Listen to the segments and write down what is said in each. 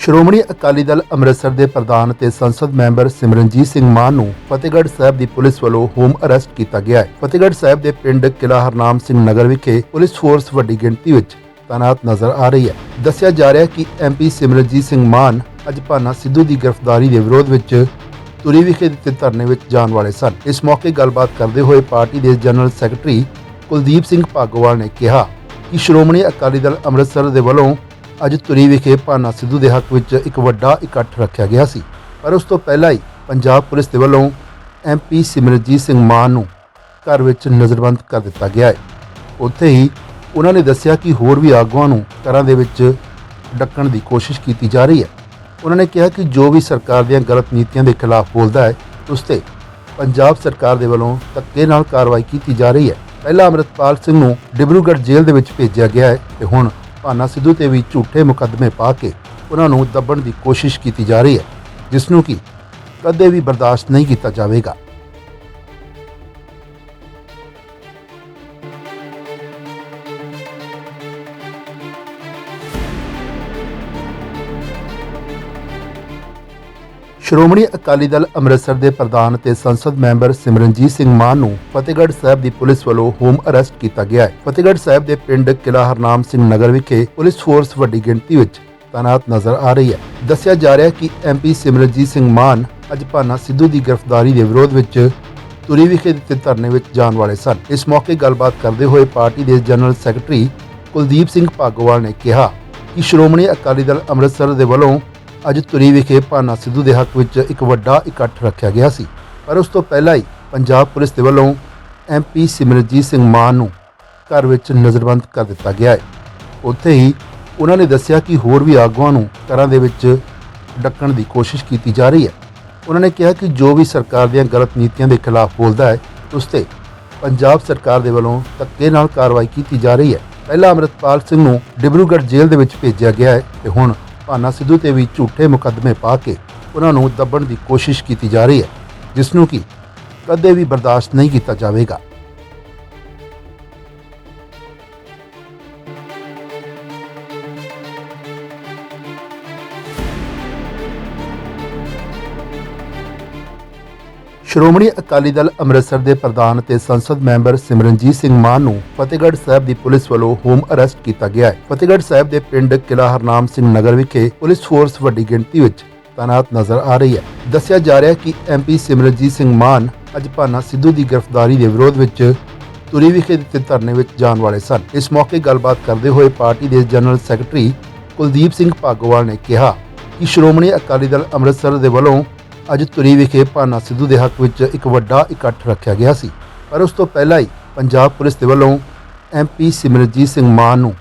ਸ਼੍ਰੋਮਣੀ ਅਕਾਲੀ ਦਲ ਅੰਮ੍ਰਿਤਸਰ ਦੇ ਪ੍ਰਧਾਨ ਤੇ ਸੰਸਦ ਮੈਂਬਰ ਸਿਮਰਨਜੀਤ ਸਿੰਘ ਮਾਨ ਨੂੰ ਫਤਿਹਗੜ੍ਹ ਸਾਹਿਬ ਦੀ ਪੁਲਿਸ ਵੱਲੋਂ ਹੋਮ ਅਰੈਸਟ ਕੀਤਾ ਗਿਆ ਹੈ। ਫਤਿਹਗੜ੍ਹ ਸਾਹਿਬ ਦੇ ਪਿੰਡ ਕਿਲਾ ਹਰਨਾਮ ਸਿੰਘ ਨਗਰ ਵਿਖੇ ਪੁਲਿਸ ਫੋਰਸ ਵੱਡੀ ਗਿਣਤੀ ਵਿੱਚ ਤਾਇਨਾਤ ਨਜ਼ਰ ਆ ਰਹੀ ਹੈ। ਦੱਸਿਆ ਜਾ ਰਿਹਾ ਹੈ ਕਿ ਐਮਪੀ ਸਿਮਰਨਜੀਤ ਸਿੰਘ ਮਾਨ ਅੱਜ ਭਾਨਾ ਸਿੱਧੂ ਦੀ ਗ੍ਰਿਫਤਾਰੀ ਦੇ ਵਿਰੋਧ ਵਿੱਚ ਤੁਰੀ ਵਿਖੇ ਦਿੱਤੇ ਧਰਨੇ ਵਿੱਚ ਜਾਣ ਵਾਲੇ ਸਨ। ਇਸ ਮੌਕੇ ਗੱਲਬਾਤ ਕਰਦੇ ਹੋਏ ਪਾਰਟੀ ਦੇ ਜਨਰਲ ਸੈਕਟਰੀ ਕੁਲਦੀਪ ਸਿੰਘ ਭਾਗੋਵਾਲ ਨੇ ਕਿਹਾ ਕਿ ਸ਼੍ਰੋਮਣੀ ਅਕਾਲੀ ਦਲ ਅੰਮ੍ਰਿਤਸਰ ਦੇ ਵੱਲੋਂ ਅੱਜ ਤੁਰੀ ਵਿਖੇ ਭਾਨਾ ਸਿੱਧੂ ਦੇ ਹੱਕ ਵਿੱਚ ਇੱਕ ਵੱਡਾ ਇਕੱਠ ਰੱਖਿਆ ਗਿਆ ਸੀ। ਪਰ ਉਸ ਤੋਂ ਪਹਿਲਾਂ ਹੀ ਪੰਜਾਬ ਪੁਲਿਸ ਦੇ ਵੱਲੋਂ ਐਮਪੀ ਸਿਮਰਜੀਤ ਸਿੰਘ ਮਾਨ ਨੂੰ ਘਰ ਵਿੱਚ ਨਜ਼ਰਬੰਦ ਕਰ ਦਿੱਤਾ ਗਿਆ ਹੈ। ਉੱਥੇ ਹੀ ਉਹਨਾਂ ਨੇ ਦੱਸਿਆ ਕਿ ਹੋਰ ਵੀ ਆਗੂਆਂ ਨੂੰ ਘਰਾਂ ਦੇ ਵਿੱਚ ਡੱਕਣ ਦੀ ਕੋਸ਼ਿਸ਼ ਕੀਤੀ ਜਾ ਰਹੀ ਹੈ। ਉਹਨਾਂ ਨੇ ਕਿਹਾ ਕਿ ਜੋ ਵੀ ਸਰਕਾਰ ਦੀਆਂ ਗਲਤ ਨੀਤੀਆਂ ਦੇ ਖਿਲਾਫ ਬੋਲਦਾ ਹੈ, ਉਸ ਤੇ ਪੰਜਾਬ ਸਰਕਾਰ ਦੇ ਵੱਲੋਂ ਧੱਕੇ ਨਾਲ ਕਾਰਵਾਈ ਕੀਤੀ ਜਾ ਰਹੀ ਹੈ। ਪਹਿਲਾਂ ਅੰਮ੍ਰਿਤਪਾਲ ਸਿੰਘ ਨੂੰ ਡਿਬਰੂਗੜ੍ਹ ਜੇਲ੍ਹ ਦੇ ਵਿੱਚ ਭੇਜਿਆ ਗਿਆ ਹੈ ਤੇ ਹੁਣ ਭਾਨਾ ਸਿੱਧੂ ਤੇ ਵੀ ਝੂਠੇ ਮੁਕੱਦਮੇ ਪਾ ਕੇ ਉਹਨਾਂ ਨੂੰ ਦੱਬਣ ਦੀ ਕੋਸ਼ਿਸ਼ ਕੀਤੀ ਜਾ ਰਹੀ ਹੈ, ਜਿਸ ਨੂੰ ਕਿ ਕਦੇ ਵੀ ਬਰਦਾਸ਼ਤ ਨਹੀਂ ਕੀਤਾ ਜਾਵੇਗਾ। ਸ਼੍ਰੋਮਣੀ ਅਕਾਲੀ ਦਲ ਅੰਮ੍ਰਿਤਸਰ ਦੇ ਪ੍ਰਧਾਨ ਤੇ ਸੰਸਦ ਮੈਂਬਰ ਸਿਮਰਨਜੀਤ ਸਿੰਘ ਮਾਨ ਨੂੰ ਫਤਿਹਗੜ੍ਹ ਸਾਹਿਬ ਦੀ ਪੁਲਿਸ ਵੱਲੋਂ ਹੋਮ ਅਰੈਸਟ ਕੀਤਾ ਗਿਆ ਹੈ। ਫਤਿਹਗੜ੍ਹ ਸਾਹਿਬ ਦੇ ਪਿੰਡ ਕਿਲਾ ਹਰਨਾਮ ਸਿੰਘ ਨਗਰ ਵਿਖੇ ਪੁਲਿਸ ਫੋਰਸ ਵੱਡੀ ਗਿਣਤੀ ਵਿੱਚ ਤਾਇਨਾਤ ਨਜ਼ਰ ਆ ਰਹੀ ਹੈ। ਦੱਸਿਆ ਜਾ ਰਿਹਾ ਹੈ ਕਿ ਐਮਪੀ ਸਿਮਰਨਜੀਤ ਸਿੰਘ ਮਾਨ ਅੱਜ ਭਾਨਾ ਸਿੱਧੂ ਦੀ ਗ੍ਰਿਫਤਾਰੀ ਦੇ ਵਿਰੋਧ ਵਿੱਚ ਤੁਰੀ ਵਿਖੇ ਦਿੱਤੇ ਧਰਨੇ ਵਿੱਚ ਜਾਣ ਵਾਲੇ ਸਨ। ਇਸ ਮੌਕੇ ਗੱਲਬਾਤ ਕਰਦੇ ਹੋਏ ਪਾਰਟੀ ਦੇ ਜਨਰਲ ਸੈਕਟਰੀ ਕੁਲਦੀਪ ਸਿੰਘ ਭਾਗੋਵਾਲ ਨੇ ਕਿਹਾ ਕਿ ਸ਼੍ਰੋਮਣੀ ਅਕਾਲੀ ਦਲ ਅੰਮ੍ਰਿਤਸਰ ਦੇ ਵੱਲੋਂ ਅੱਜ ਤੁਰੀ ਵਿਖੇ ਭਾਨਾ ਸਿੱਧੂ ਦੇ ਹੱਕ ਵਿੱਚ ਇੱਕ ਵੱਡਾ ਇਕੱਠ ਰੱਖਿਆ ਗਿਆ ਸੀ। ਪਰ ਉਸ ਤੋਂ ਪਹਿਲਾਂ ਹੀ ਪੰਜਾਬ ਪੁਲਿਸ ਦੇ ਵੱਲੋਂ ਐਮਪੀ ਸਿਮਰਜੀਤ ਸਿੰਘ ਮਾਨ ਨੂੰ ਘਰ ਵਿੱਚ ਨਜ਼ਰਬੰਦ ਕਰ ਦਿੱਤਾ ਗਿਆ ਹੈ। ਉੱਥੇ ਹੀ ਉਹਨਾਂ ਨੇ ਦੱਸਿਆ ਕਿ ਹੋਰ ਵੀ ਆਗੂਆਂ ਨੂੰ ਘਰਾਂ ਦੇ ਵਿੱਚ ਡੱਕਣ ਦੀ ਕੋਸ਼ਿਸ਼ ਕੀਤੀ ਜਾ ਰਹੀ ਹੈ। ਉਹਨਾਂ ਨੇ ਕਿਹਾ ਕਿ ਜੋ ਵੀ ਸਰਕਾਰ ਦੀਆਂ ਗਲਤ ਨੀਤੀਆਂ ਦੇ ਖਿਲਾਫ ਬੋਲਦਾ ਹੈ, ਉਸ ਤੇ ਪੰਜਾਬ ਸਰਕਾਰ ਦੇ ਵੱਲੋਂ ਧੱਕੇ ਨਾਲ ਕਾਰਵਾਈ ਕੀਤੀ ਜਾ ਰਹੀ ਹੈ। ਪਹਿਲਾਂ ਅੰਮ੍ਰਿਤਪਾਲ ਸਿੰਘ ਨੂੰ ਡਿਬਰੂਗੜ੍ਹ ਜੇਲ੍ਹ ਦੇ ਵਿੱਚ ਭੇਜਿਆ ਗਿਆ ਹੈ ਤੇ ਹੁਣ ਭਾਨਾ ਸਿੱਧੂ ਤੇ ਵੀ ਝੂਠੇ ਮੁਕੱਦਮੇ ਪਾ ਕੇ ਉਹਨਾਂ ਨੂੰ ਦੱਬਣ ਦੀ ਕੋਸ਼ਿਸ਼ ਕੀਤੀ ਜਾ ਰਹੀ ਹੈ, ਜਿਸ ਨੂੰ ਕਿ ਕਦੇ ਵੀ ਬਰਦਾਸ਼ਤ ਨਹੀਂ ਕੀਤਾ ਜਾਵੇਗਾ। ਸ਼੍ਰੋਮਣੀ ਅਕਾਲੀ ਦਲ ਅੰਮ੍ਰਿਤਸਰ ਦੇ ਪ੍ਰਧਾਨ ਤੇ ਸੰਸਦ ਮੈਂਬਰ ਸਿਮਰਨਜੀਤ ਸਿੰਘ ਮਾਨ ਨੂੰ ਫਤਿਹਗੜ੍ਹ ਸਾਹਿਬ ਦੀ ਪੁਲਿਸ ਵੱਲੋਂ ਹੋਮ ਅਰੈਸਟ ਕੀਤਾ ਗਿਆ ਹੈ। ਫਤਿਹਗੜ੍ਹ ਸਾਹਿਬ ਦੇ ਪਿੰਡ ਕਿਲਾ ਹਰਨਾਮ ਸਿੰਘ ਨਗਰ ਵਿਖੇ ਪੁਲਿਸ ਫੋਰਸ ਵੱਡੀ ਗਿਣਤੀ ਵਿੱਚ ਤਾਇਨਾਤ ਨਜ਼ਰ ਆ ਰਹੀ ਹੈ। ਦੱਸਿਆ ਜਾ ਰਿਹਾ ਹੈ ਕਿ ਐਮਪੀ ਸਿਮਰਨਜੀਤ ਸਿੰਘ ਮਾਨ ਅੱਜ ਭਾਨਾ ਸਿੱਧੂ ਦੀ ਗ੍ਰਿਫਤਾਰੀ ਦੇ ਵਿਰੋਧ ਵਿੱਚ ਤੁਰੀ ਵਿਖੇ ਦਿੱਤੇ ਧਰਨੇ ਵਿੱਚ ਜਾਣ ਵਾਲੇ ਸਨ। ਇਸ ਮੌਕੇ ਗੱਲਬਾਤ ਕਰਦੇ ਹੋਏ ਪਾਰਟੀ ਦੇ ਜਨਰਲ ਸੈਕਟਰੀ ਕੁਲਦੀਪ ਸਿੰਘ ਭਾਗੋਵਾਲ ਨੇ ਕਿਹਾ ਕਿ ਸ਼੍ਰੋਮਣੀ ਅਕਾਲੀ ਦਲ ਅੰਮ੍ਰਿਤਸਰ ਦੇ ਵੱਲੋਂ ਅੱਜ ਤੁਰੀ ਵਿਖੇ ਭਾਨਾ ਸਿੱਧੂ ਦੇ ਹੱਕ ਵਿੱਚ ਇੱਕ ਵੱਡਾ ਇਕੱਠ ਰੱਖਿਆ ਗਿਆ ਸੀ। ਪਰ ਉਸ ਤੋਂ ਪਹਿਲਾਂ ਹੀ ਪੰਜਾਬ ਪੁਲਿਸ ਦੇ ਵੱਲੋਂ ਐਮਪੀ ਸਿਮਰਜੀਤ ਸਿੰਘ ਮਾਨ ਨੂੰ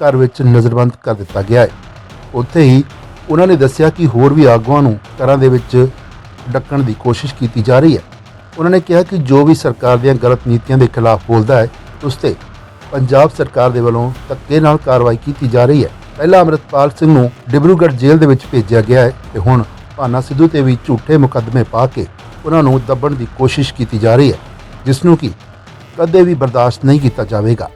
ਘਰ ਵਿੱਚ ਨਜ਼ਰਬੰਦ ਕਰ ਦਿੱਤਾ ਗਿਆ ਹੈ। ਉੱਥੇ ਹੀ ਉਹਨਾਂ ਨੇ ਦੱਸਿਆ ਕਿ ਹੋਰ ਵੀ ਆਗੂਆਂ ਨੂੰ ਘਰਾਂ ਦੇ ਵਿੱਚ ਡੱਕਣ ਦੀ ਕੋਸ਼ਿਸ਼ ਕੀਤੀ ਜਾ ਰਹੀ ਹੈ। ਉਹਨਾਂ ਨੇ ਕਿਹਾ ਕਿ ਜੋ ਵੀ ਸਰਕਾਰ ਦੀਆਂ ਗਲਤ ਨੀਤੀਆਂ ਦੇ ਖਿਲਾਫ ਬੋਲਦਾ ਹੈ, ਉਸ ਤੇ ਪੰਜਾਬ ਸਰਕਾਰ ਦੇ ਵੱਲੋਂ ਧੱਕੇ ਨਾਲ ਕਾਰਵਾਈ ਕੀਤੀ ਜਾ ਰਹੀ ਹੈ। ਪਹਿਲਾਂ ਅੰਮ੍ਰਿਤਪਾਲ ਸਿੰਘ ਨੂੰ ਡਿਬਰੂਗੜ੍ਹ ਜੇਲ੍ਹ ਦੇ ਵਿੱਚ ਭੇਜਿਆ ਗਿਆ ਹੈ ਤੇ ਹੁਣ ਭਾਨਾ ਸਿੱਧੂ ਤੇ ਵੀ ਝੂਠੇ ਮੁਕੱਦਮੇ ਪਾ ਕੇ ਉਹਨਾਂ ਨੂੰ ਦੱਬਣ ਦੀ ਕੋਸ਼ਿਸ਼ ਕੀਤੀ ਜਾ ਰਹੀ ਹੈ, ਜਿਸ ਨੂੰ ਕਿ ਕਦੇ ਵੀ ਬਰਦਾਸ਼ਤ ਨਹੀਂ ਕੀਤਾ ਜਾਵੇਗਾ।